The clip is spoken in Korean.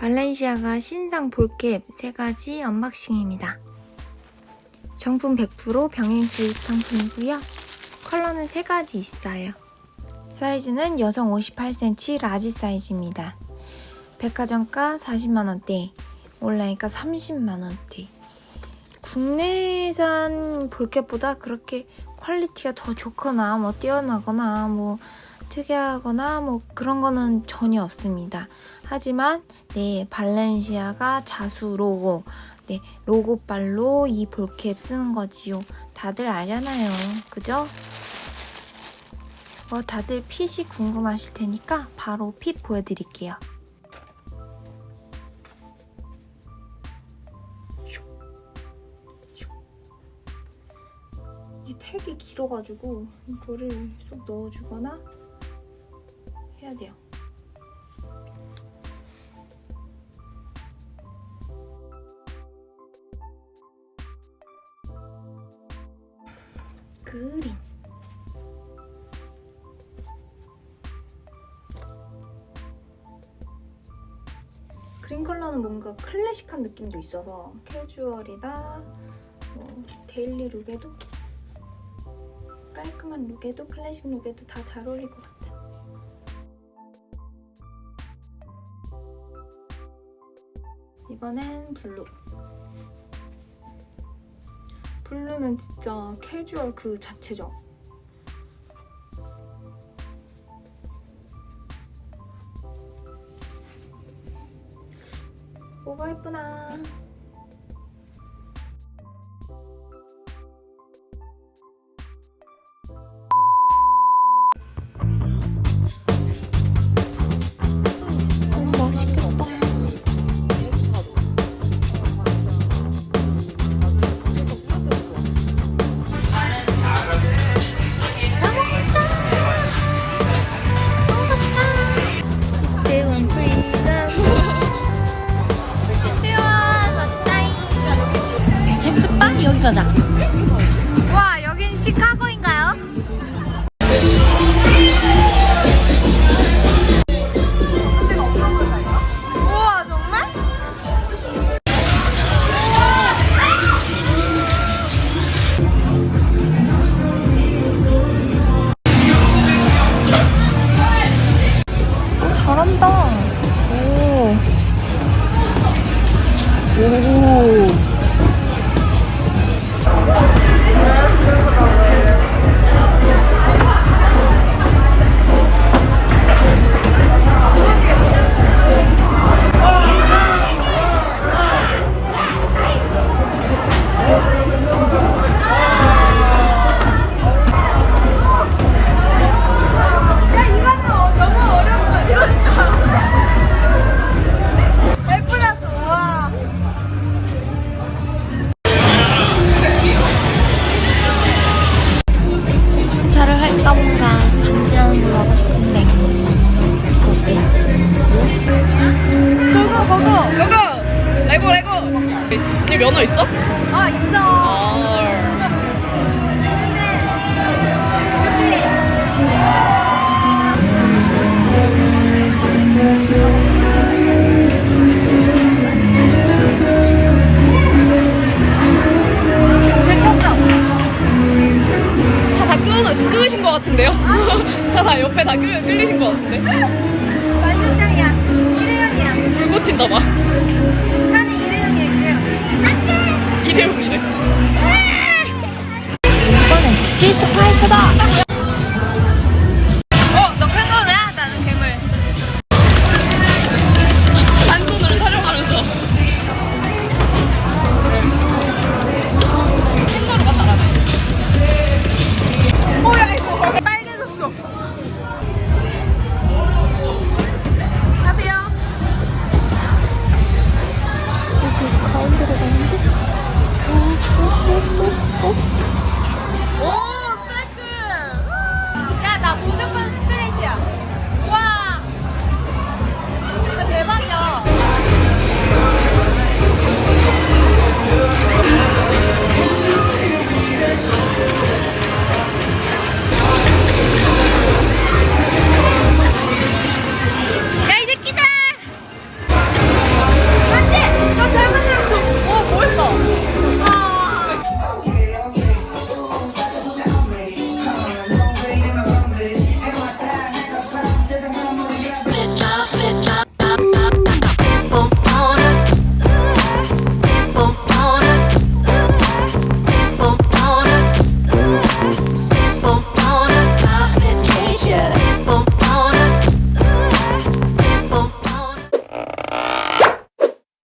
발렌시아가 신상 볼캡 3가지 언박싱입니다. 정품 100% 병행 수입 상품이고요. 컬러는 3가지 있어요. 사이즈는 여성 58cm 라지 사이즈입니다. 백화점가 40만원대, 온라인가 30만원대. 국내산 볼캡보다 그렇게 퀄리티가 더 좋거나 뭐 뛰어나거나 뭐 특이하거나 뭐 그런 거는 전혀 없습니다. 하지만 네 발렌시아가 자수 로고 네 로고빨로 이 볼캡 쓰는 거지요. 다들 알잖아요. 그죠? 뭐 다들 핏이 궁금하실 테니까 바로 핏 보여드릴게요. 이 택이 길어가지고 이거를 쏙 넣어주거나 해야 돼요. 그린 그린 컬러는 뭔가 클래식한 느낌도 있어서 캐주얼이나 뭐 데일리 룩에도 깔끔한 룩에도 클래식 룩에도 다 잘 어울릴 것 같아. 이번엔 블루. 블루는 진짜 캐주얼 그 자체죠. 뭐가 예쁘나. rằng 면허 있어? 아 있어 아차다 끄, 끄신 것 같은데요? 차 다 옆에 다 끌, 끌리신 것 같은데? 만신창이야 일회용이야 불 꽂힌다 봐. 일회